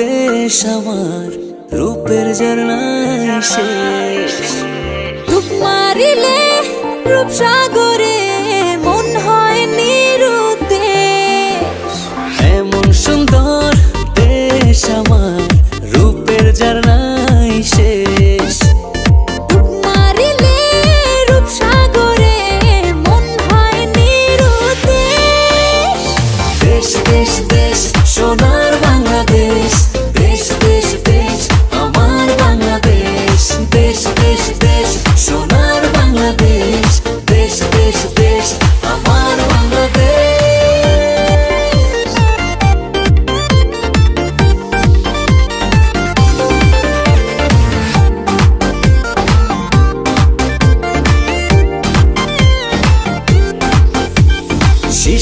দেশ আমার রূপের ঝর্ণায় শেষ। রূপ মারিলে রূপসাগরে মন হয় নিরুদ্দেশ। এমন সুন্দর দেশ আমার রূপের ঝর্ণায় শেষ। রূপ দেশ দেশ দেশ সোনার বাংলাদেশ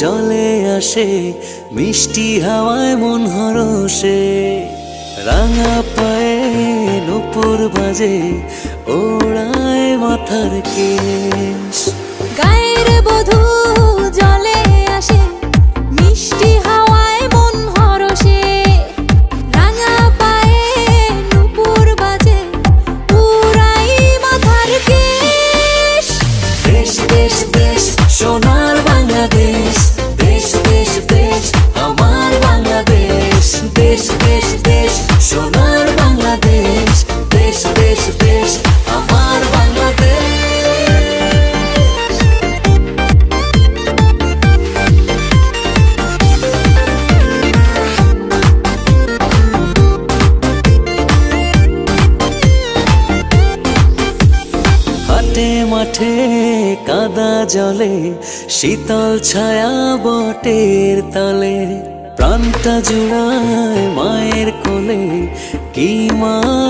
জলে আসে, মিষ্টি হাওয়ায় মন হরসে রাঙা পায়ে নুপুর বাজে, ওড়ায় মাথার কেশ। গায়ের বধূ মাঠে কাদা জলে শীতল ছায়া বটের তালে। প্রাণটা জুড়ায় মায়ের কোলে কি আবেশ